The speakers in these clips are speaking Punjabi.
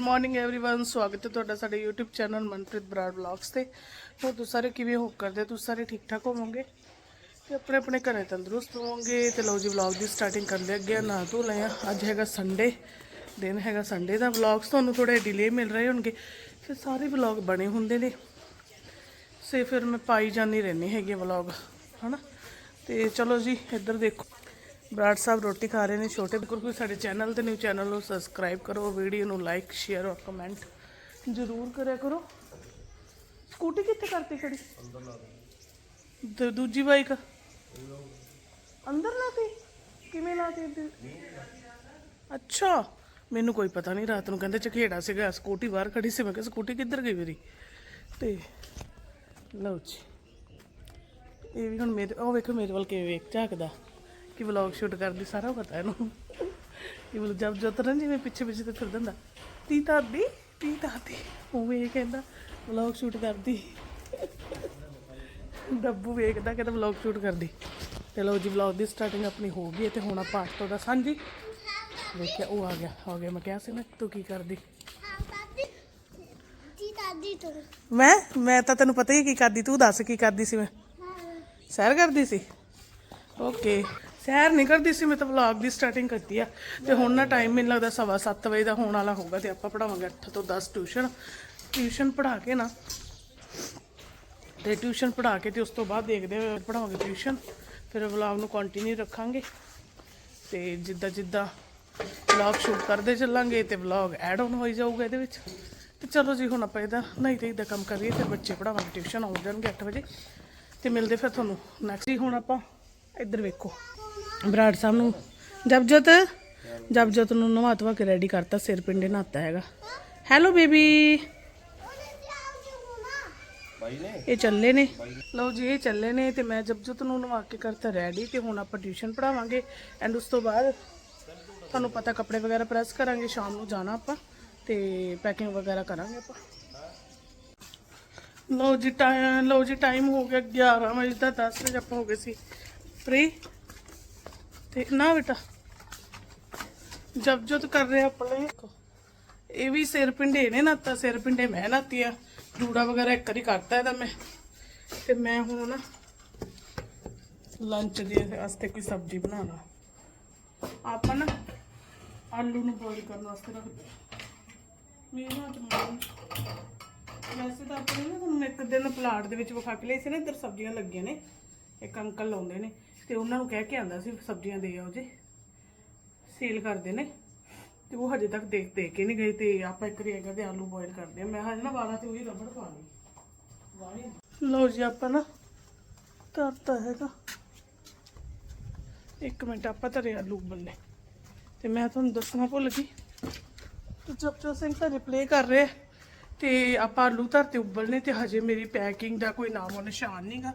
ਮਾਰਨਿੰਗ एवरीवन ਸਵਾਗਤ ਹੈ ਤੁਹਾਡਾ ਸਾਡੇ YouTube channel Manpreet Brar vlogs ਤੇ ਹੋਰ ਤੁਸੀਂ ਸਾਰੇ ਕਿਵੇਂ ਹੋ ਕਰਦੇ ਤੁਸੀਂ ਸਾਰੇ ਠੀਕ ਠਾਕ ਹੋਵੋਗੇ ਤੇ ਆਪਣੇ ਆਪਣੇ ਘਰੇ ਤੰਦਰੁਸਤ ਹੋਵੋਗੇ ਤੇ ਲਓ ਜੀ ਵਲੌਗ ਦੀ ਸਟਾਰਟਿੰਗ ਕਰਦੇ ਅੱਗੇ ਆ ਨਾ ਧੋ ਲਏ ਆ ਅੱਜ ਹੈਗਾ ਸੰਡੇ ਦਿਨ ਹੈਗਾ ਸੰਡੇ ਦਾ ਵਲੌਗਸ ਤੁਹਾਨੂੰ ਥੋੜੇ ਡਿਲੇ ਮਿਲ ਰਹੇ ਹੋਣਗੇ ਫਿਰ ਸਾਰੇ ਵਲੌਗ ਬਣੇ ਹੁੰਦੇ ਨੇ ਸੇ ਫਿਰ ਮੈਂ ਪਾਈ ਜਾਣੀ ਰਹਿਣੀ ਹੈਗੀ ਵਲੌਗ ਹਨਾ ਤੇ ਚਲੋ ਜੀ ਇੱਧਰ ਦੇਖੋ ਬਰਾੜ ਸਾਹਿਬ ਰੋਟੀ ਖਾ ਰਹੇ ਨੇ ਛੋਟੇ ਬਿਲਕੁਲ ਕੋਈ ਸਾਡੇ ਚੈਨਲ ਤੇ ਨਿਊ ਚੈਨਲ ਨੂੰ ਸਬਸਕ੍ਰਾਈਬ ਕਰੋ ਵੀਡੀਓ ਨੂੰ ਲਾਈਕ ਸ਼ੇਅਰ ਔਰ ਕਮੈਂਟ ਜ਼ਰੂਰ ਕਰਿਆ ਕਰੋ। ਸਕੂਟੀ ਕਿੱਥੇ ਕਰਤੀ ਖੜੀ? ਤੇ ਦੂਜੀ ਬਾਈਕ ਅੰਦਰ ਲਾਤੀ? ਕਿਵੇਂ ਲਾਤੀ? ਅੱਛਾ, ਮੈਨੂੰ ਕੋਈ ਪਤਾ ਨਹੀਂ, ਰਾਤ ਨੂੰ ਕਹਿੰਦੇ ਝਖੇੜਾ ਸੀਗਾ, ਸਕੂਟੀ ਬਾਹਰ ਖੜੀ ਸੀ, ਮੈਂ ਕਿਹਾ ਸਕੂਟੀ ਕਿੱਧਰ ਗਈ ਮੇਰੀ? ਤੇ ਲਓ ਜੀ, ਇਹ ਵੀ ਹੁਣ ਮੇਰੇ, ਉਹ ਵੇਖੋ ਮੇਰੇ ਵੱਲ ਕਿਵੇਂ ਵੇਖ ਝਾਕਦਾ। ਕਿ ਵਲੌਗ ਸ਼ੂਟ ਕਰਦੀ ਸਾਰਾ ਪਤਾ ਇਹਨੂੰ। ਇਹ ਬਲ ਜਬ ਜਦ ਨਾ ਜਿਵੇਂ ਪਿੱਛੇ ਪਿੱਛੇ ਤੇ ਫਿਰਦਾ ਹੁੰਦਾ ਤੀ ਦਾਦੀ ਤੀ ਦਾਦੀ। ਉਹ ਇਹ ਕਹਿੰਦਾ ਵਲੌਗ ਸ਼ੂਟ ਕਰਦੀ। ਡੱਬੂ ਵੇਖਦਾ ਕਹਿੰਦਾ ਵਲੌਗ ਸ਼ੂਟ ਕਰਦੀ। ਤੇ ਲਓ ਜੀ ਵਲੌਗ ਦੀ ਸਟਾਰਟਿੰਗ ਆਪਣੀ ਹੋ ਗਈ ਹੈ ਤੇ ਹੁਣ ਆਪਾਂ ਆਟੋ ਦਾ ਸਾਂਝੀ ਵੇਖਿਆ ਉਹ ਆ ਗਿਆ ਆ ਗਿਆ। ਮੈਂ ਕਿਹਾ ਸੀ ਨਾ ਤੂੰ ਕੀ ਕਰਦੀ? ਤੋਂ ਮੈਂ? ਮੈਂ ਤਾਂ ਤੈਨੂੰ ਪਤਾ ਹੀ ਕੀ ਕਰਦੀ। ਤੂੰ ਦੱਸ ਕੀ ਕਰਦੀ ਸੀ ਮੈਂ? ਸੈਰ ਕਰਦੀ ਸੀ? ਓਕੇ। ਸੈਰ ਨਹੀਂ ਕਰਦੀ ਸੀ, ਮੈਂ ਤਾਂ ਵਲੌਗ ਦੀ ਸਟਾਰਟਿੰਗ ਕਰਤੀ ਆ। ਤੇ ਹੁਣ ਨਾ ਟਾਈਮ ਮੈਨੂੰ ਲੱਗਦਾ ਸਵਾ ਸੱਤ ਵਜੇ ਦਾ ਹੋਣ ਵਾਲਾ ਹੋਊਗਾ ਤੇ ਆਪਾਂ ਪੜਾਵਾਂਗੇ 8 ਤੋਂ 10 ਟਿਊਸ਼ਨ ਟਿਊਸ਼ਨ ਪੜਾ ਕੇ ਨਾ, ਤੇ ਟਿਊਸ਼ਨ ਪੜਾ ਕੇ ਤੇ ਉਸ ਤੋਂ ਬਾਅਦ ਦੇਖਦੇ ਹਾਂ ਪੜਾਵਾਂਗੇ ਟਿਊਸ਼ਨ ਫਿਰ ਵਲੌਗ ਨੂੰ ਕੰਟੀਨਿਊ ਰੱਖਾਂਗੇ। ਤੇ ਜਿੱਦਾਂ ਜਿੱਦਾਂ ਵਲੌਗ ਸ਼ੂਟ ਕਰਦੇ ਚੱਲਾਂਗੇ ਤੇ ਵਲੌਗ ਐਡ ਆਨ ਹੋਈ ਜਾਊਗਾ ਇਹਦੇ ਵਿੱਚ। ਤੇ ਚਲੋ ਜੀ, ਹੁਣ ਆਪਾਂ ਇਹਦਾ ਨਹੀਂ ਤੇ ਇਹਦਾ ਕੰਮ ਕਰੀਏ ਫਿਰ ਬੱਚੇ ਪੜਾਵਾਂਗੇ ਟਿਊਸ਼ਨ ਆਉਂ ਜਾਣਗੇ 8 ਵਜੇ। ਤੇ ਮਿਲਦੇ ਫਿਰ ਤੁਹਾਨੂੰ ਨੈਕਸਟ ਹੀ ਹੁਣ ਆਪਾਂ ਇੱਧਰ ਵੇਖੋ। ਬਰਾੜ ਸਾਹਿਬ ਨੂੰ। ਜਬਜੋਤ ਜਬਜੋਤ ਨੂੰ ਨਵਾ ਧਵਾ ਕੇ ਰੈਡੀ ਕਰਤਾ ਸਿਰ ਪਿੰਡੇ ਨਹਾਤਾ ਹੈਗਾ। ਹੈਲੋ ਬੇਬੀ ਇਹ ਚੱਲੇ ਨੇ। ਲਓ ਜੀ ਇਹ ਚੱਲੇ ਨੇ ਤੇ ਮੈਂ ਜਬਜੋਤ ਨੂੰ ਨਵਾ ਕੇ ਕਰਤਾ ਰੈਡੀ ਤੇ ਹੁਣ ਆਪਾਂ ਟਿਊਸ਼ਨ ਪੜਾਵਾਂਗੇ ਐਂਡ ਉਸ ਤੋਂ ਬਾਅਦ ਤੁਹਾਨੂੰ ਪਤਾ ਕੱਪੜੇ ਵਗੈਰਾ ਪ੍ਰੈਸ ਕਰਾਂਗੇ ਸ਼ਾਮ ਨੂੰ ਜਾਣਾ ਆਪਾਂ ਤੇ ਪੈਕਿੰਗ ਵਗੈਰਾ ਕਰਾਂਗੇ ਆਪਾਂ। ਲਓ ਜੀ ਟਾਈਮ ਲਓ ਜੀ ਟਾਈਮ ਹੋ ਗਿਆ 11 ਵਜੇ ਦਾ 10 ਵਜੇ ਆਪਾਂ ਹੋ ਗਏ ਸੀ ਫ੍ਰੀ ਤੇ ਨਾ ਬੇਟਾ। ਜਬ ਜਦ ਕਰ ਰਿਹਾ ਆਪਣੇ। ਇਹ ਵੀ ਸਿਰ ਪਿੰਡੇ ਨੇ ਨਾਤਾ, ਸਿਰ ਪਿੰਡੇ ਮੈਂ ਨਾਤੀ ਆ। ਜੂੜਾ ਵਗੈਰਾ ਇੱਕ ਵਾਰੀ ਕਰਤਾ ਇਹਦਾ ਮੈਂ। ਤੇ ਮੈਂ ਹੁਣ ਨਾ ਲੰਚ ਦੇ ਵਾਸਤੇ ਕੋਈ ਸਬਜ਼ੀ ਬਣਾਉਣਾ। ਆਪਾਂ ਨਾ ਆਲੂ ਨੂੰ ਬੋਇਲ ਕਰਨ ਵਾਸਤੇ ਰੱਖਦੇ ਮੇਰੇ ਨਾਲ ਟਮਾਟਰ ਵੈਸੇ ਤਾਂ ਆਪਣੇ ਨਾ ਤੁਹਾਨੂੰ ਇੱਕ ਦਿਨ ਪਲਾਟ ਦੇ ਵਿੱਚ ਵਿਖਾ ਕੇ ਲਈ ਸੀ ਨਾ, ਇੱਧਰ ਸਬਜ਼ੀਆਂ ਲੱਗੀਆਂ ਨੇ। ਇੱਕ ਅੰਕਲ ਲਾਉਂਦੇ ਨੇ। ਤੇ ਉਹਨਾਂ ਨੂੰ ਕਹਿ ਕੇ ਆਂਦਾ ਸੀ, ਸਬਜ਼ੀਆਂ ਦੇ ਆਓ ਜੀ। ਸੇਲ ਕਰਦੇ ਨੇ। ਤੇ ਉਹ ਹਜੇ ਤੱਕ ਦੇਖ ਦੇ ਕੇ ਨਹੀਂ ਗਏ ਤੇ ਆਪਾਂ ਇੱਕ ਵਾਰੀ ਕਹਿੰਦੇ ਆਲੂ ਬੋਇਲ ਕਰਦੇ ਆ। ਮੈਂ ਹਜੇ ਨਾ ਵਾਲਾਂ ਤੇ ਉਹੀ ਰਬੜ ਪਾ ਵਾਲੀ ਲਓ ਜੀ ਆਪਾਂ ਨਾ ਤਰਤਾ ਹੈਗਾ। ਇੱਕ ਮਿੰਟ ਆਪਾਂ ਧਰੇ ਆਲੂ ਬੱਲੇ ਤੇ ਮੈਂ ਤੁਹਾਨੂੰ ਦੱਸਣਾ ਭੁੱਲ ਗਈ। ਤੇ ਜਪਜੋ ਸਿੰਘ ਤਾਂ ਰਿਪਲੇ ਕਰ ਰਹੇ। ਤੇ ਆਪਾਂ ਆਲੂ ਧਰਤੇ ਉਬਲਨੇ ਤੇ ਹਜੇ ਮੇਰੀ ਪੈਕਿੰਗ ਦਾ ਕੋਈ ਨਾਮੋ ਨਿਸ਼ਾਨ ਨਹੀਂਗਾ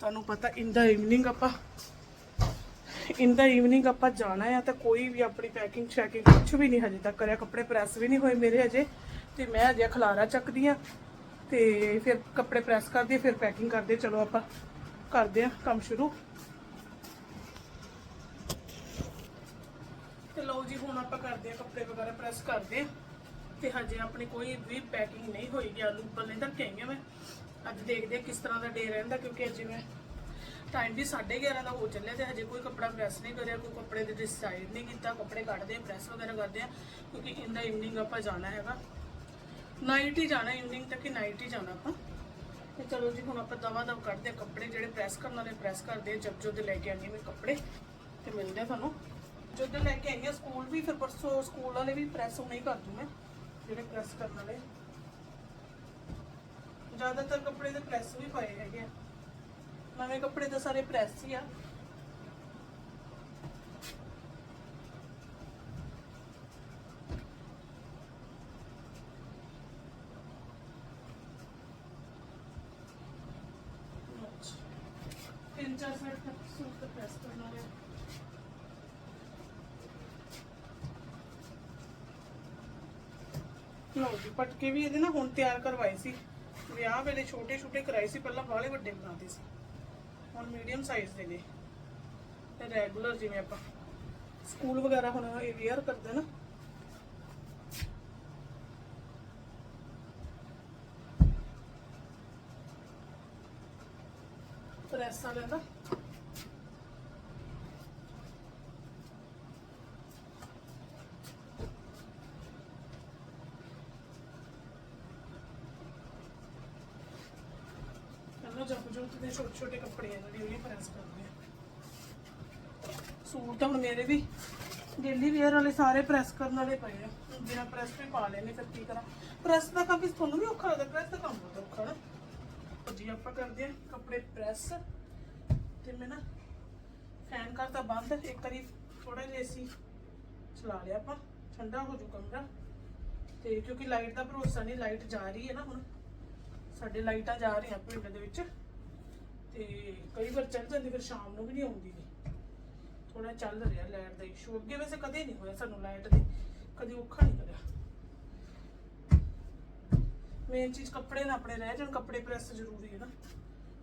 ਤੁਹਾਨੂੰ ਪਤਾ ਇਨ ਦਾ ਇਵਨਿੰਗ ਆਪਾਂ ਇਨ ਦਾ ਇਵਨਿੰਗ ਆਪਾਂ ਜਾਣਾ ਆ ਤਾਂ ਕੋਈ ਵੀ ਆਪਣੀ ਪੈਕਿੰਗ ਚੈਕਿੰਗ ਕੁਝ ਵੀ ਨਹੀਂ ਹਜੇ ਤੱਕ ਕਰਿਆ, ਕੱਪੜੇ ਪ੍ਰੈਸ ਵੀ ਨਹੀਂ ਹੋਏ ਮੇਰੇ ਹਜੇ, ਤੇ ਮੈਂ ਹਜੇ ਖਲਾਰਾ ਚੱਕਦੀ ਆ, ਤੇ ਫਿਰ ਕੱਪੜੇ ਪ੍ਰੈਸ ਕਰਦੀ ਫਿਰ ਪੈਕਿੰਗ ਕਰਦੇ ਚਲੋ ਆਪਾਂ ਕਰਦੇ ਆ ਕੰਮ ਸ਼ੁਰੂ। ਤੇ ਲਓ ਜੀ, ਹੁਣ ਆਪਾਂ ਕਰਦੇ ਆ ਕੱਪੜੇ ਵਗੈਰਾ ਪ੍ਰੈਸ ਕਰਦੇ ਆ, ਤੇ ਹਜੇ ਆਪਣੀ ਕੋਈ ਵੀ ਪੈਕਿੰਗ ਨਹੀਂ ਹੋਈ ਗਿਆ ਆਲੂ ਬੱਲੇ ਨਹੀਂ ਧੱਕੇ ਆਈਆਂ ਮੈਂ। ਅੱਜ ਦੇਖਦੇ ਆ ਕਿਸ ਤਰ੍ਹਾਂ ਦਾ ਡੇ ਰਹਿੰਦਾ, ਕਿਉਂਕਿ ਅੱਜ ਮੈਂ ਟਾਈਮ ਵੀ 11:30 ਦਾ ਹੋ ਚੱਲਿਆ ਤੇ ਹਜੇ ਕੋਈ ਕੱਪੜਾ ਪ੍ਰੈਸ ਨਹੀਂ ਕਰਿਆ, ਕੋਈ ਕੱਪੜੇ ਦੇ ਡਿਸਾਈਡ ਨਹੀਂ ਕੀਤਾ, ਕੱਪੜੇ ਕੱਢਦੇ ਆ ਪ੍ਰੈਸ ਵਗੈਰਾ ਕਰਦੇ ਆ ਕਿਉਂਕਿ ਇਨ ਦਾ ਇਵਨਿੰਗ ਆਪਾਂ ਜਾਣਾ ਹੈਗਾ। ਨਾਈਟ ਹੀ ਜਾਣਾ ਇਵਨਿੰਗ ਤੱਕ ਹੀ ਨਾਈਟ ਹੀ ਜਾਣਾ ਆਪਾਂ। ਤੇ ਚਲੋ ਜੀ, ਹੁਣ ਆਪਾਂ ਦਵਾ ਦਵ ਕੱਢਦੇ ਆ ਕੱਪੜੇ ਜਿਹੜੇ ਪ੍ਰੈਸ ਕਰਨ ਵਾਲੇ ਪ੍ਰੈਸ ਕਰਦੇ ਆ ਜਬ ਜਦ ਲੈ ਕੇ ਆਣੀ ਮੈਂ ਕੱਪੜੇ, ਤੇ ਮਿਲਦੇ ਆ ਤੁਹਾਨੂੰ। ਜਦੋਂ ਲੈ ਕੇ ਆਈ ਆਈਆਂ ਸਕੂਲ ਵੀ, ਫਿਰ ਪਰਸੋਂ ਸਕੂਲ ਵਾਲੇ ਵੀ ਪ੍ਰੈਸ ਹੁਣੇ ਹੀ ਕਰ ਦੂੰ ਮੈਂ ਜਿਹੜੇ ਪ੍ਰੈਸ ਕਰਨ ਵਾਲੇ। ਜ਼ਿਆਦਾਤਰ ਕੱਪੜੇ ਦੇ ਪ੍ਰੈਸ ਵੀ ਪਏ ਹੈਗੇ ਆ। ਨਵੇਂ ਕੱਪੜੇ ਤਾਂ ਸਾਰੇ ਪ੍ਰੈਸ ਹੀ ਆ ਤਿੰਨ ਚਾਰ ਸੈਟ ਤੱਕ ਸੂਟ ਤਾਂ ਪ੍ਰੈਸ ਕਰਨਾ ਹੈ ਲਓ ਜੀ ਪਟਕੇ ਵੀ ਇਹਦੇ ਨਾ ਹੁਣ ਤਿਆਰ ਕਰਵਾਏ ਸੀ ਵਿਆਹ ਵੇਲੇ ਛੋਟੇ ਛੋਟੇ ਕਰਾਏ ਸੀ ਪਹਿਲਾਂ ਬਾਹਲੇ ਵੱਡੇ ਬਣਾਉਂਦੇ ਸੀ ਹੁਣ ਮੀਡੀਅਮ ਸਾਈਜ਼ ਦੇ ਨੇ। ਤੇ ਰੈਗੂਲਰ ਜਿਵੇਂ ਆਪਾਂ ਸਕੂਲ ਵਗੈਰਾ ਹੁਣ ਇਹ ਵੇਅਰ ਕਰਦੇ ਨਾ। ਪ੍ਰੈਸ ਵਾਲੇ ਦਾ ਛੋਟੇ ਛੋਟੇ ਕੱਪੜੇ ਆ ਜਿਹੜੇ, ਉਹ ਪ੍ਰੈਸ ਕਰਦੇ ਆ। ਸੂਟ ਤਾਂ ਹੁਣ ਮੇਰੇ ਵੀ ਡੇਲੀ ਵੇਅਰ ਵਾਲੇ ਸਾਰੇ ਪ੍ਰੈਸ ਕਰਨ ਵਾਲੇ ਪਏ ਆ। ਬਿਨਾ ਪ੍ਰੈਸ ਵੀ ਪਾ ਲੈਣੇ ਫਿਰ ਕੀ ਕਰਾਂ? ਪ੍ਰੈਸ ਦਾ ਕੰਮ ਵੀ ਤੁਹਾਨੂੰ ਵੀ ਔਖਾ ਲੱਗਦਾ ਪ੍ਰੈਸ ਦਾ ਕੰਮ ਬਹੁਤ ਔਖਾ ਨਾ। ਜੀ ਆਪਾਂ ਕਰਦੇ ਆ, ਕੱਪੜੇ ਪ੍ਰੈਸ ਤੇ ਮੈਂ ਨਾ ਫੈਨ ਕਰਤਾ ਬੰਦ, ਇੱਕ ਵਾਰੀ ਥੋੜਾ ਜਿਹਾ ਏਸੀ ਚਲਾ ਲਿਆ ਆਪਾਂ, ਠੰਡਾ ਹੋ ਜੂ ਕਮਰਾ। ਤੇ ਕਿਉਂਕਿ ਲਾਈਟ ਦਾ ਭਰੋਸਾ ਨਹੀਂ ਲਾਈਟ ਜਾ ਰਹੀ ਹੈ ਨਾ ਹੁਣ। ਸਾਡੇ ਲਾਈਟਾਂ ਜਾ ਰਹੀਆਂ ਪਿੰਡ ਦੇ ਵਿੱਚ। ਤੇ ਕਈ ਵਾਰ ਚੱਲ ਜਾਂਦੀ, ਫਿਰ ਸ਼ਾਮ ਨੂੰ ਵੀ ਨਹੀਂ ਆਉਂਦੀ ਥੋੜਾ ਚੱਲ ਰਿਹਾ ਲਾਈਟ ਦਾ ਇਸ਼ੂ ਅੱਗੇ ਵੈਸੇ ਕਦੇ ਨਹੀਂ ਹੋਇਆ ਸਾਨੂੰ ਲਾਈਟ ਦੇ। ਕਦੇ ਔਖਾ ਨਹੀਂ ਕਰਿਆ। ਮੇਨ ਚੀਜ਼ ਕੱਪੜੇ ਨਾ ਆਪਣੇ ਰਹਿ ਜਾਣ, ਕੱਪੜੇ ਪ੍ਰੈਸ ਜ਼ਰੂਰੀ ਹੈ ਨਾ।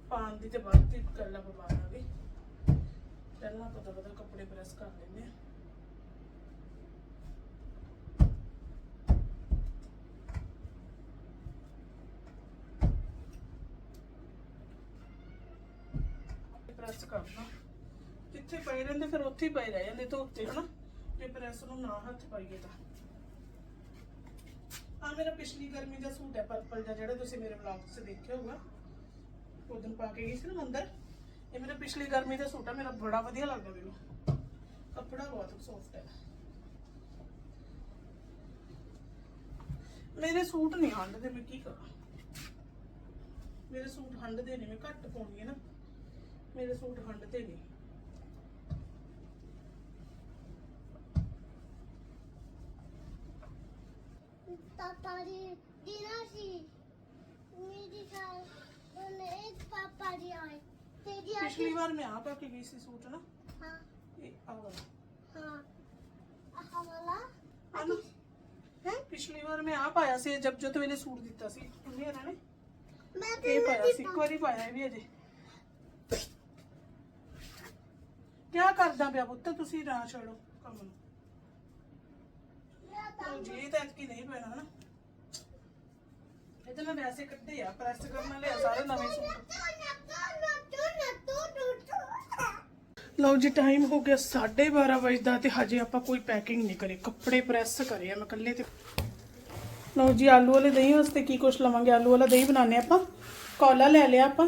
ਪਾਣ ਦੀ ਤੇ ਬਾਅਦ ਦੀ ਗੱਲ ਆਪਾਂ ਗਈ ਪਹਿਲਾਂ ਪਤਾ ਪਤਾ ਕੱਪੜੇ ਪ੍ਰੈਸ ਕਰ ਲੈਂਦੇ ਆ ਪ੍ਰੈਸ ਕਰਨਾ ਜਿੱਥੇ ਪਏ ਰਹਿੰਦੇ, ਫਿਰ ਉੱਥੇ ਹੀ ਪਏ ਰਹਿ ਜਾਂਦੇ ਧੁੱਪ ਤੇ ਹਨਾ? ਜੇ ਪ੍ਰੈਸ ਨੂੰ ਨਾ ਹੱਥ ਪਾਈਏ ਤਾਂ। ਆ ਮੇਰਾ ਪਿਛਲੀ ਗਰਮੀ ਦਾ ਸੂਟ ਹੈ ਪਰਪਲ ਦਾ ਜਿਹੜਾ ਤੁਸੀਂ ਮੇਰੇ ਵਲੌਗ 'ਚ ਦੇਖਿਆ ਹੋਊਗਾ। ਉਦੋਂ ਪਾ ਕੇ ਗਈ ਸੀ ਨਾ ਮੰਦਰ। ਇਹ ਮੇਰਾ ਪਿਛਲੀ ਗਰਮੀ ਦਾ ਸੂਟ ਹੈ, ਮੇਰਾ ਬੜਾ ਵਧੀਆ ਲੱਗਦਾ ਮੈਨੂੰ। ਕੱਪੜਾ ਬਹੁਤ ਸੌਫਟ ਹੈ। ਮੇਰੇ ਸੂਟ ਨਹੀਂ ਹੰਡਦੇ ਮੈਂ ਕੀ ਕਰਾਂ? ਮੇਰੇ ਸੂਟ ਹੰਡਦੇ ਨਹੀਂ, ਮੈਂ ਘੱਟ ਪਾਉਣੀ ਹੈ ਨਾ। ਮੇਰੇ ਸੂਟ ਹੰਡਦੇ ਨਹੀਂ ਪਾਪਾ ਦੀ ਦੀਨਾ ਸੀ ਮੇਰੀ ਸਾਲ ਉਹਨੇ ਇੱਕ ਪਾਪਾ ਦੀ ਆਏ ਤੇ ਦੀ ਆ ਪਿਛਲੀ ਵਾਰ ਮੈਂ ਆ ਪਾ ਕੇ ਗਈ ਸੀ ਸੂਟ ਨਾ ਹਾਂ ਇਹ ਆ ਵਾਲਾ ਹਾਂ ਆਹ ਵਾਲਾ ਆ ਨਾ ਹੈ ਪਿਛਲੀ ਵਾਰ ਮੈਂ ਆ ਪਾਇਆ ਸੀ ਜਬ ਜੋਤ ਵੇਲੇ ਸੂਟ ਦਿੱਤਾ ਸੀ ਉਹਨੇ ਇਹਨਾਂ ਨੇ ਮੈਂ ਤੇ ਇਹ ਪਾਇਆ ਸੀ ਇੱਕ ਵਾਰੀ ਪਾਇਆ ਇਹ ਵੀ ਅਜੇ ਕਿਆ ਕਰਦਾ ਪਿਆ ਪੁੱਤ? ਤੁਸੀਂ ਨਾ ਛੱਡੋ ਕੰਮ ਨੂੰ। ਉਹ ਜੀ ਤਾਂ ਕੀ ਨਹੀਂ ਪੈਣਾ ਨਾ ਇਹ ਤਾਂ ਮੈਂ ਵੈਸੇ ਕੱਢੇ ਆ ਪ੍ਰੈਸ ਕਰਨ ਵਾਲੇ ਆ ਸਾਰੇ ਨਵੇਂ ਸੂਟ। ਲਓ ਜੀ ਟਾਈਮ ਹੋ ਗਿਆ 12:30 ਵਜੇ ਦਾ ਤੇ ਹਜੇ ਆਪਾਂ ਕੋਈ ਪੈਕਿੰਗ ਨਹੀਂ ਕਰੀ। ਕੱਪੜੇ ਪ੍ਰੈਸ ਕਰੇ ਆ ਮੈਂ ਇਕੱਲੇ ਤੇ। ਲਓ ਜੀ ਆਲੂ ਵਾਲੇ ਦਹੀਂ ਵਾਸਤੇ ਕੀ ਕੁਛ ਲਵਾਂਗੇ? ਆਲੂ ਵਾਲਾ ਦਹੀਂ ਬਣਾਉਂਦੇ ਆਪਾਂ। ਕੋਲਾ ਲੈ ਲਿਆ ਆਪਾਂ।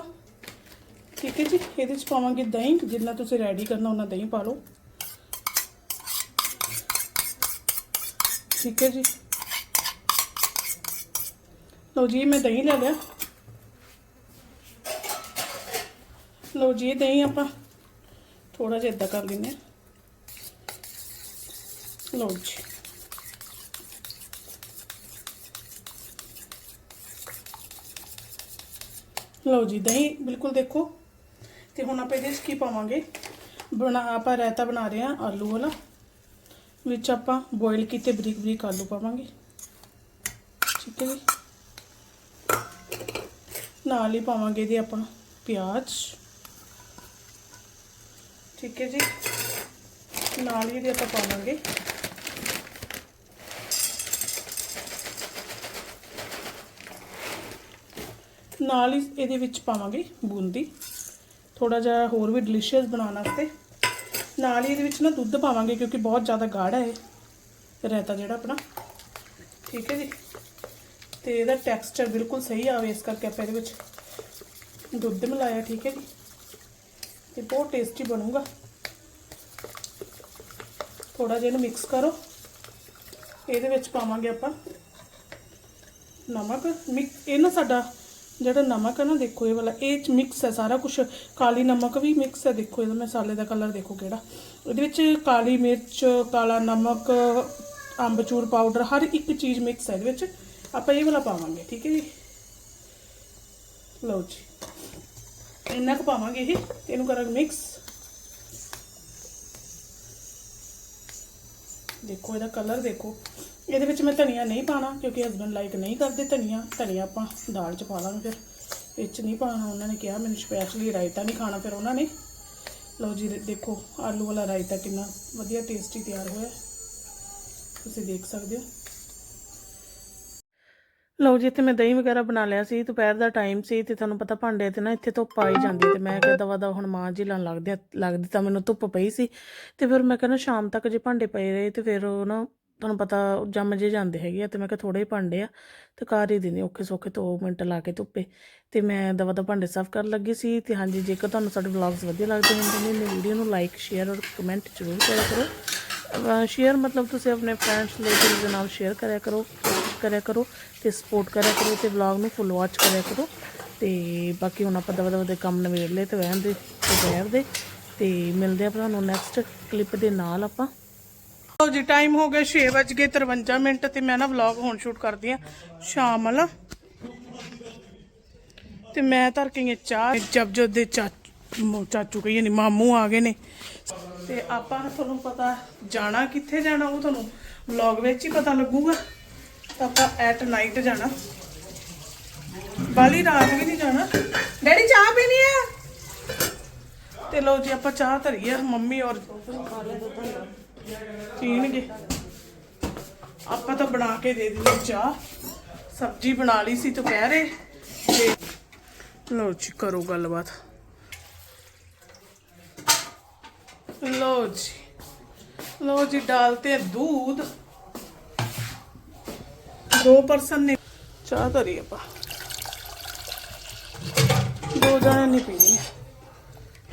ਠੀਕ ਹੈ ਜੀ, ਇਹਦੇ ਚ ਪਾਵਾਂਗੇ ਦਹੀਂ, ਜਿੰਨਾ ਤੁਸੀਂ ਰੈਡੀ ਕਰਨਾ ਉਹਨਾਂ ਦਹੀਂ ਪਾ ਲਓ। ਠੀਕ ਹੈ ਜੀ। ਲਓ ਜੀ ਮੈਂ ਦਹੀਂ ਲੈ ਲਿਆ। ਲਓ ਜੀ, ਇਹ ਦਹੀਂ ਆਪਾਂ ਥੋੜਾ ਜਿਹਾ ਇਦਾਂ ਕਰ ਲੈਂਦੇ ਹਾਂ। ਲਓ ਜੀ। ਲਓ ਜੀ, ਦਹੀਂ ਬਿਲਕੁਲ ਦੇਖੋ ਤੇ ਹੁਣ ਆਪਾਂ ਇਹਦੇ ਵਿੱਚ ਕੀ ਪਾਵਾਂਗੇ? ਬਣਾ, ਆਪਾਂ ਰਾਇਤਾ ਬਣਾ ਰਹੇ ਹਾਂ ਆਲੂ ਵਾਲਾ, ਵਿੱਚ ਆਪਾਂ ਬੋਇਲ ਕੀਤੇ ਬਰੀਕ ਬਰੀਕ ਆਲੂ ਪਾਵਾਂਗੇ। ਠੀਕ ਹੈ ਜੀ? ਨਾਲ ਹੀ ਪਾਵਾਂਗੇ ਇਹਦੇ ਆਪਾਂ ਪਿਆਜ਼। ਠੀਕ ਹੈ ਜੀ? ਨਾਲ ਹੀ ਇਹਦੇ ਆਪਾਂ ਪਾਵਾਂਗੇ। ਨਾਲ ਹੀ ਇਹਦੇ ਵਿੱਚ ਪਾਵਾਂਗੇ ਬੂੰਦੀ। ਥੋੜਾ ਜਿਹਾ ਹੋਰ ਵੀ ਡਿਲੀਸ਼ੀਅਸ ਬਣਾਉਣ ਵਾਸਤੇ। ਨਾਲ ਹੀ ਇਹਦੇ ਵਿੱਚ ਨਾ ਦੁੱਧ ਪਾਵਾਂਗੇ ਕਿਉਂਕਿ ਬਹੁਤ ਜ਼ਿਆਦਾ ਗਾੜਾ ਹੈ ਰਹਿਤਾ ਜਿਹੜਾ ਆਪਣਾ। ਠੀਕ ਹੈ ਜੀ? ਤੇ ਇਹਦਾ ਟੈਕਸਚਰ ਬਿਲਕੁਲ ਸਹੀ ਆਵੇ ਇਸ ਕਰਕੇ ਆਪਾਂ ਇਹਦੇ ਵਿੱਚ ਦੁੱਧ ਮਿਲਾਇਆ, ਠੀਕ ਹੈ ਜੀ? ਤੇ ਬਹੁਤ ਟੇਸਟੀ ਬਣੂਗਾ। ਥੋੜਾ ਜਿਹਾ ਇਹਨੂੰ ਮਿਕਸ ਕਰੋ। ਇਹਦੇ ਵਿੱਚ ਪਾਵਾਂਗੇ ਆਪਾਂ ਨਮਕ। ਮਿਕ ਇਹ ਨਾ ਸਾਡਾ ਜਿਹੜਾ ਨਮਕ ਹੈ ਨਾ, ਦੇਖੋ ਇਹ ਵਾਲਾ, ਇਹ ਚ ਮਿਕਸ ਹੈ ਸਾਰਾ ਕੁਝ ਕਾਲੀ ਨਮਕ ਵੀ ਮਿਕਸ ਹੈ ਦੇਖੋ ਇਹਦਾ ਮਸਾਲੇ ਦਾ ਕਲਰ ਦੇਖੋ ਕਿਹੜਾ। ਇਹਦੇ ਵਿੱਚ ਕਾਲੀ ਮਿਰਚ, ਕਾਲਾ ਨਮਕ, ਅੰਬਚੂਰ ਪਾਊਡਰ ਹਰ ਇੱਕ ਚੀਜ਼ ਮਿਕਸ ਹੈ ਇਹਦੇ ਵਿੱਚ। ਆਪਾਂ ਇਹ ਵਾਲਾ ਪਾਵਾਂਗੇ, ਠੀਕ ਹੈ ਜੀ? ਲਓ ਜੀ। ਇੰਨਾ ਕੁ ਪਾਵਾਂਗੇ ਇਹ ਇਹਨੂੰ ਕਰਾਂਗੇ ਮਿਕਸ ਦੇਖੋ ਇਹਦਾ ਕਲਰ ਦੇਖੋ। ਇਹਦੇ ਵਿੱਚ ਮੈਂ ਧਨੀਆ ਨਹੀਂ ਪਾਣਾ ਕਿਉਂਕਿ ਹਸਬੰਡ ਲਾਈਕ ਨਹੀਂ ਕਰਦੇ ਧਨੀਆ। ਧਨੀਆ ਆਪਾਂ ਦਾਲ 'ਚ ਪਾ ਲਾਂਗੇ ਫਿਰ। ਇਹ 'ਚ ਨਹੀਂ ਪਾਣਾ ਉਹਨਾਂ ਨੇ ਕਿਹਾ ਮੈਨੂੰ ਸਪੈਸ਼ਲੀ ਰਾਇਤਾ ਨਹੀਂ ਖਾਣਾ ਫਿਰ ਉਹਨਾਂ ਨੇ। ਲਓ ਜੀ, ਦੇ- ਦੇਖੋ, ਆਲੂ ਵਾਲਾ ਰਾਇਤਾ ਕਿੰਨਾ ਵਧੀਆ ਟੇਸਟੀ ਤਿਆਰ ਹੋਇਆ। ਤੁਸੀਂ ਦੇਖ ਸਕਦੇ ਹੋ। ਲਓ ਜੀ, ਇੱਥੇ ਮੈਂ ਦਹੀਂ ਵਗੈਰਾ ਬਣਾ ਲਿਆ ਸੀ। ਦੁਪਹਿਰ ਦਾ ਟਾਈਮ ਸੀ ਤੇ ਤੁਹਾਨੂੰ ਪਤਾ ਭਾਂਡੇ ਤੇ ਨਾ ਇੱਥੇ ਧੁੱਪ ਆਈ ਜਾਂਦੀ ਤੇ ਮੈਂ ਕਿਹਾ ਦਵਾ ਦਾ ਹੁਣ ਮਾਂ ਜੀ ਲਾਣ ਲੱਗਦੇ ਆ- ਲੱਗਦੀ ਤਾਂ ਮੈਨੂੰ ਧੁੱਪ ਪਈ ਸੀ। ਤੇ ਫਿਰ ਮੈਂ ਕਹਿੰਦਾ ਸ਼ਾਮ ਤੱਕ ਜੇ ਭਾਂਡੇ ਪਏ ਰਹੇ ਤੇ ਫਿਰ ਉਹ ਨਾ ਤੁਹਾਨੂੰ ਪਤਾ ਜੰਮ ਜੇ ਜਾਂਦੇ ਹੈਗੇ ਆ ਤੇ ਮੈਂ ਕਿਹਾ ਥੋੜੇ ਹੀ ਭਾਂਡੇ ਆ ਤੇ ਕਰ ਹੀ ਦਿੰਦੇ ਔਖੇ ਸੌਖੇ ਦੋ ਮਿੰਟ ਲਾ ਕੇ ਧੁੱਪੇ। ਤੇ ਮੈਂ ਦਵਾ ਦਾ ਭਾਂਡੇ ਸਾਫ਼ ਕਰਨ ਲੱਗੀ ਸੀ ਤੇ ਹਾਂਜੀ, ਜੇਕਰ ਤੁਹਾਨੂੰ ਸਾਡੇ ਵਲੌਗਸ ਵਧੀਆ ਲੱਗਦੇ ਹੋਣ ਤਾਂ ਮੇਰੀ ਵੀਡੀਓ ਨੂੰ ਲਾਈਕ ਸ਼ੇਅਰ ਔਰ ਕਮੈਂਟ ਜ਼ਰੂਰ ਕਰਿਆ ਕਰੋ। ਸ਼ੇਅਰ ਮਤਲਬ ਤੁਸੀਂ ਆਪਣੇ ਫਰੈਂਡਸ ਰਿਲੇਟਿਵਸ ਦੇ ਨਾਲ ਸ਼ੇਅਰ ਕਰਿਆ ਕਰੋ ਕਰਿਆ ਕਰੋ ਤੇ ਸਪੋਰਟ ਕਰਿਆ ਕਰੋ ਤੇ ਵਲੌਗ ਨੂੰ ਫੁੱਲ ਵਾਚ ਕਰਿਆ ਕਰੋ। ਤੇ ਬਾਕੀ ਹੁਣ ਆਪਾਂ ਦਵਾ ਦਵਾ ਦੇ ਕੰਮ ਨਵੇੜ ਲਏ ਤੇ ਵਹਿਣ ਦੇ ਦੁਪਹਿਰ ਦੇ। ਤੇ ਮਿਲਦੇ ਆ ਤੁਹਾਨੂੰ ਨੈਕਸਟ ਕਲਿੱਪ ਦੇ ਨਾਲ ਆਪਾਂ। ਲਓ ਜੀ ਟਾਈਮ ਹੋ ਗਿਆ 6:53 ਮਿੰਟ ਤੇ ਮੈਂ ਨਾ ਵਲੌਗ ਹੁਣ ਸ਼ੂਟ ਕਰਦੀ ਆ ਸ਼ਾਮ ਵਾਲਾ ਤੇ ਮੈਂ ਧਰ ਕੇ ਚਾਹ। ਜਬ ਦੇ ਚਾਚੂ ਚਾਚੂ ਕਹੀਏ ਨਹੀਂ ਮਾਮੂ ਆ ਗਏ ਨੇ। ਤੇ ਆਪਾਂ ਤੁਹਾਨੂੰ ਪਤਾ, ਜਾਣਾ ਕਿੱਥੇ ਜਾਣਾ ਉਹ ਤੁਹਾਨੂੰ ਵਲੌਗ ਵਿੱਚ ਹੀ ਪਤਾ ਲੱਗੂਗਾ। ਆਪਾਂ ਐਟ ਨਾਈਟ ਜਾਣਾ। ਬਾਲੀ ਰਾਤ ਵੀ ਨਹੀਂ ਜਾਣਾ। ਡੈਡੀ, ਚਾਹ ਪੀਣੀ ਹੈ ਤੇ ਲਓ ਜੀ, ਆਪਾਂ ਚਾਹ ਧਰੀ ਮੰਮੀ ਔਰ ਪੀਣਗੇ ਆਪਾਂ ਤਾਂ ਬਣਾ ਕੇ ਦੇ ਦਿੰਦੇ ਚਾਹ ਸਬਜ਼ੀ ਬਣਾ ਲਈ ਸੀ ਦੁਪਹਿਰੇ ਤੇ ਲਓ ਜੀ ਕਰੋ ਗੱਲਬਾਤ ਲਓ ਜੀ ਲਓ ਜੀ ਡਾਲਤੇ हैं दूध दो पर्सन ने ਚਾਹ ਧਰੀ ਆਪਾਂ ਦੋ ਜਣੇ ਨਹੀਂ ਪੀਣੀ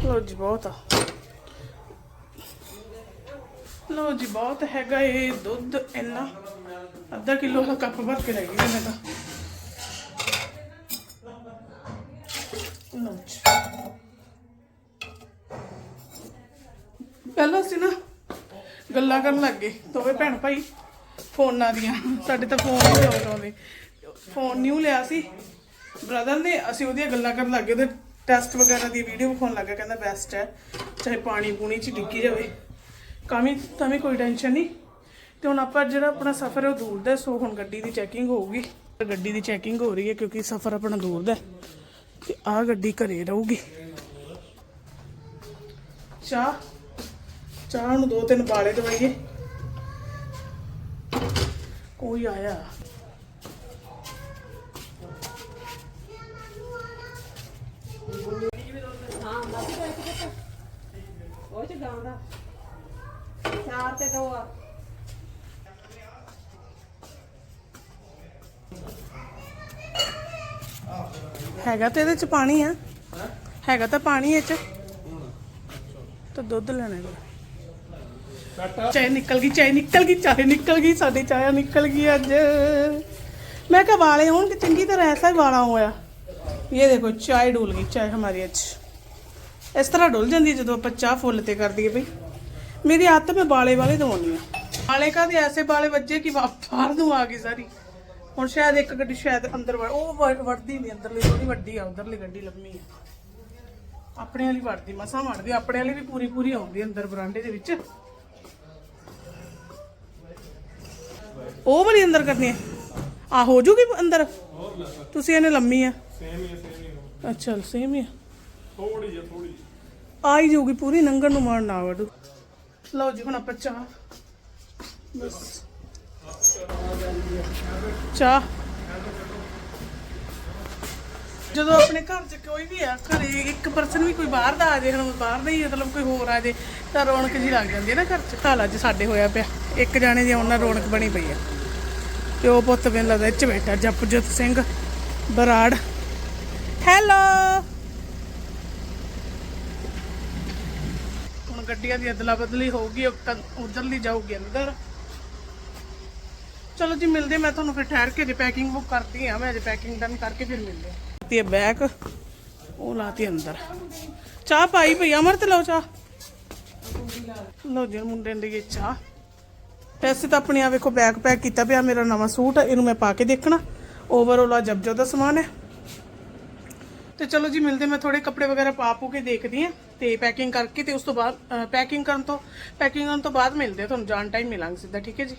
ਲਓ ਜੀ ਬਹੁਤ ਆ ਲਓ ਜੀ, ਬਹੁਤ ਹੈਗਾ ਇਹ ਦੁੱਧ ਇੰਨਾ। ਅੱਧਾ ਕਿਲੋ ਦਾ ਕੱਪ ਭਰ ਕੇ ਲੈ ਗਈ ਮੈਂ ਤਾਂ। ਲਓ ਜੀ। ਪਹਿਲਾਂ ਸੀ ਨਾ ਗੱਲਾਂ ਕਰਨ ਲੱਗ ਗਏ, ਦੋਵੇਂ ਭੈਣ ਭਾਈ ਫੋਨਾਂ ਦੀਆਂ। ਸਾਡੇ ਤਾਂ ਫੋਨ ਨਹੀਂ ਆਉਂਦੇ ਆਉਂਦੇ ਫੋਨ ਨਿਊ ਲਿਆ ਸੀ। ਬ੍ਰਦਰ ਨੇ ਅਸੀਂ ਉਹਦੀਆਂ ਗੱਲਾਂ ਕਰਨ ਲੱਗੇ ਉਹਦੇ ਟੈਸਟ ਵਗੈਰਾ ਦੀ ਵੀਡੀਓ ਵਿਖਾਉਣ ਲੱਗਾ ਕਹਿੰਦਾ ਬੈਸਟ ਹੈ। ਚਾਹੇ ਪਾਣੀ ਪੂਣੀ ਚ ਡਿੱਗੀ ਜਾਵੇ। ਕਾਮੀ ਤਾਂ ਕੋਈ ਟੈਨਸ਼ਨ ਨਹੀਂ ਤੇ ਹੁਣ ਆਪਾਂ ਜਿਹੜਾ ਆਪਣਾ ਸਫ਼ਰ ਉਹ ਦੂਰ ਦਾ ਸੋ ਹੁਣ ਗੱਡੀ ਦੀ ਚੈਕਿੰਗ ਹੋਊਗੀ। ਗੱਡੀ ਦੀ ਚੈਕਿੰਗ ਹੋ ਰਹੀ ਹੈ ਕਿਉਂਕਿ ਸਫ਼ਰ ਆਪਣਾ ਦੂਰ ਦਾ ਤੇ ਆਹ ਗੱਡੀ ਘਰੇ ਰਹੂਗੀ। ਚਾਹ ਚਾਹ ਨੂੰ ਦੋ ਤਿੰਨ ਬਾਲੇ ਦਵਾਈਏ। ਕੋਈ ਆਇਆ। ਉਹ ਚ ਗਾਉਂਦਾ। ਚਾਰ ਤੇ ਦੋ ਆ। ਹੈਗਾ ਤੇ ਇਹਦੇ ਚ ਪਾਣੀ ਆ। ਹੈਗਾ ਤਾਂ ਪਾਣੀ ਇਹ ਚ। ਤਾਂ ਦੁੱਧ ਲੈਣਾ ਹੈ ਚਾਹ ਨਿਕਲ ਗਈ, ਚਾਹ ਨਿਕਲ ਗਈ, ਚਾਹ ਨਿਕਲ ਗਈ, ਸਾਡੀ ਚਾਹ ਨਿਕਲ ਗਈ ਅੱਜ। ਮੈਂ ਕਿਹਾ ਵਾਲੇ ਹੋਣ ਕਿ ਚੰਗੀ ਤਰ੍ਹਾਂ ਐਸਾ ਹੀ ਵਾਲਾ ਹੋਇਆ। ਇਹ ਦੇਖੋ, ਚਾਹ ਡੁੱਲ ਗਈ, ਚਾਹ ਹਮਾਰੀ ਅੱਜ। ਇਸ ਤਰ੍ਹਾਂ ਡੁੱਲ ਜਾਂਦੀ ਜਦੋਂ ਆਪਾਂ ਚਾਹ ਫੁੱਲ ਤੇ ਕਰ ਦਈਏ ਬਈ। ਮੇਰੀ ਆਦਤ ਮੈਂ ਬਾਲੇ ਵਾਲੇ ਦਵਾਉਣੀ ਆ ਬਾਲੇ ਕਾਦੇ ਐਸੇ ਬਾਲੇ ਵੱਜੇ ਕਿ ਵਾ- ਬਾਹਰ ਨੂੰ ਆ ਗਈ ਸਾਰੀ। ਹੁਣ ਸ਼ਾਇਦ ਇੱਕ ਗੱਡੀ ਸ਼ਾਇਦ ਅੰਦਰ ਵੜ ਉਹ ਵੜ- ਵੜਦੀ ਨਹੀਂ ਅੰਦਰਲੀ ਥੋੜੀ ਵੱਡੀ ਆ ਉਧਰਲੀ ਗੱਡੀ ਲੰਮੀ ਆ। ਆਪਣੇ ਵਾਲੀ ਵੜਦੀ ਮਸਾਂ ਵੜਦੀ ਆਪਣੇ ਵਾਲੀ ਵੀ ਪੂਰੀ ਪੂਰੀ ਆਉਂਦੀ ਅੰਦਰ ਬਰਾਂਡੇ ਦੇ ਵਿੱਚ। ਉਹ ਵਾਲੀ ਅੰਦਰ ਕਰਨੀ ਹੈ ਆ ਹੋ ਜੂਗੀ ਅੰਦਰ? ਤੁਸੀਂ ਇਹਨੇ ਲੰਮੀ ਆ। ਸੇਮ ਹੀ ਸੇਮ ਹੀ ਅੱਛਾ ਸੇਮ ਹੀ ਆ ਥੋੜੀ ਜਿਹੀ। ਥੋੜੀ ਆ ਹੀ ਜਾਊਗੀ ਪੂਰੀ ਨੰਗਣ ਨੂੰ ਮਾਰ ਨਾ ਵੜੂ। ਲਓ ਜੀ, ਹੁਣ ਆਪਾਂ ਚਾਹ। ਬਸ। ਚਾਹ। ਜਦੋਂ ਆਪਣੇ ਘਰ 'ਚ ਕੋਈ ਵੀ ਆ, ਘਰੇ ਇੱਕ ਪਰਸਨ ਵੀ ਕੋਈ ਬਾਹਰ ਦਾ ਆ ਜੇ, ਹੁਣ ਬਾਹਰ ਦਾ ਹੀ ਮਤਲਬ ਕੋਈ ਹੋਰ ਆ ਜੇ, ਤਾਂ ਰੌਣਕ ਜੀ ਲੱਗ ਜਾਂਦੀ ਹੈ ਨਾ ਘਰ 'ਚ। ਹਾਲ ਅੱਜ ਸਾਡੇ ਹੋਇਆ ਪਿਆ। ਇੱਕ ਜਾਣੇ ਦੀ ਉਹਨਾਂ ਰੌਣਕ ਬਣੀ ਪਈ ਆ। ਤੇ ਉਹ ਪੁੱਤ ਮੈਨੂੰ ਲੱਗਦਾ ਇੱਥੇ ਬੈਠਾ। ਜਪਜੋਤ ਸਿੰਘ ਬਰਾੜ। ਹੈਲੋ ਹੁਣ ਗੱਡੀਆਂ ਦੀ ਅਦਲਾ ਬਦਲੀ ਹੋਊਗੀ ਉਧਰਲੀ ਜਾਊਗੀ ਅੰਦਰ। ਚਲੋ ਜੀ, ਮਿਲਦੇ ਮੈਂ ਤੁਹਾਨੂੰ ਫਿਰ ਠਹਿਰ ਕੇ ਜੇ ਬੁੱਕ ਕਰਦੀ ਆ, ਮੈਂ ਅਜੇ ਪੈਕਿੰਗ ਡਨ ਕਰਕੇ ਫਿਰ ਮਿਲਦੇ ਆ। ਤੇ ਬੈਗ ਉਹ ਲਾਤੀ ਅੰਦਰ। ਚਾਹ ਪਾਈ ਪਈ ਅਮਰਤ, ਲਓ ਚਾਹ। ਲਓ ਜੀ, ਮੁੰਡੇ ਨੇ ਲਈ ਚਾਹ। ਵੈਸੇ ਤਾਂ ਆਪਣੇ ਆ ਵੇਖੋ ਬੈਗ ਪੈਕ ਕੀਤਾ ਪਿਆ, ਮੇਰਾ ਨਵਾਂ ਸੂਟ, ਇਹਨੂੰ ਮੈਂ ਪਾ ਕੇ ਦੇਖਣਾ। ਓਵਰਆਲ ਆ ਜਬਜੋ ਦਾ ਸਮਾਨ ਹੈ। ਤੇ ਚਲੋ ਜੀ, ਮਿਲਦੇ ਮੈਂ ਥੋੜੇ ਕੱਪੜੇ ਵਗੈਰਾ ਪਾ ਪੂ ਕੇ ਦੇਖਦੀ ਆ। ਤੇ ਪੈਕਿੰਗ ਕਰਕੇ ਤੇ ਉਸ ਤੋਂ ਬਾਅਦ ਪੈਕਿੰਗ ਕਰਨ ਤੋਂ ਪੈਕਿੰਗ ਕਰਨ ਤੋਂ ਬਾਅਦ ਮਿਲਦੇ ਆ, ਤੁਹਾਨੂੰ ਜਾਣ ਟਾਈਮ ਮਿਲਾਂਗੇ ਸਿੱਧਾ, ਠੀਕ ਹੈ ਜੀ?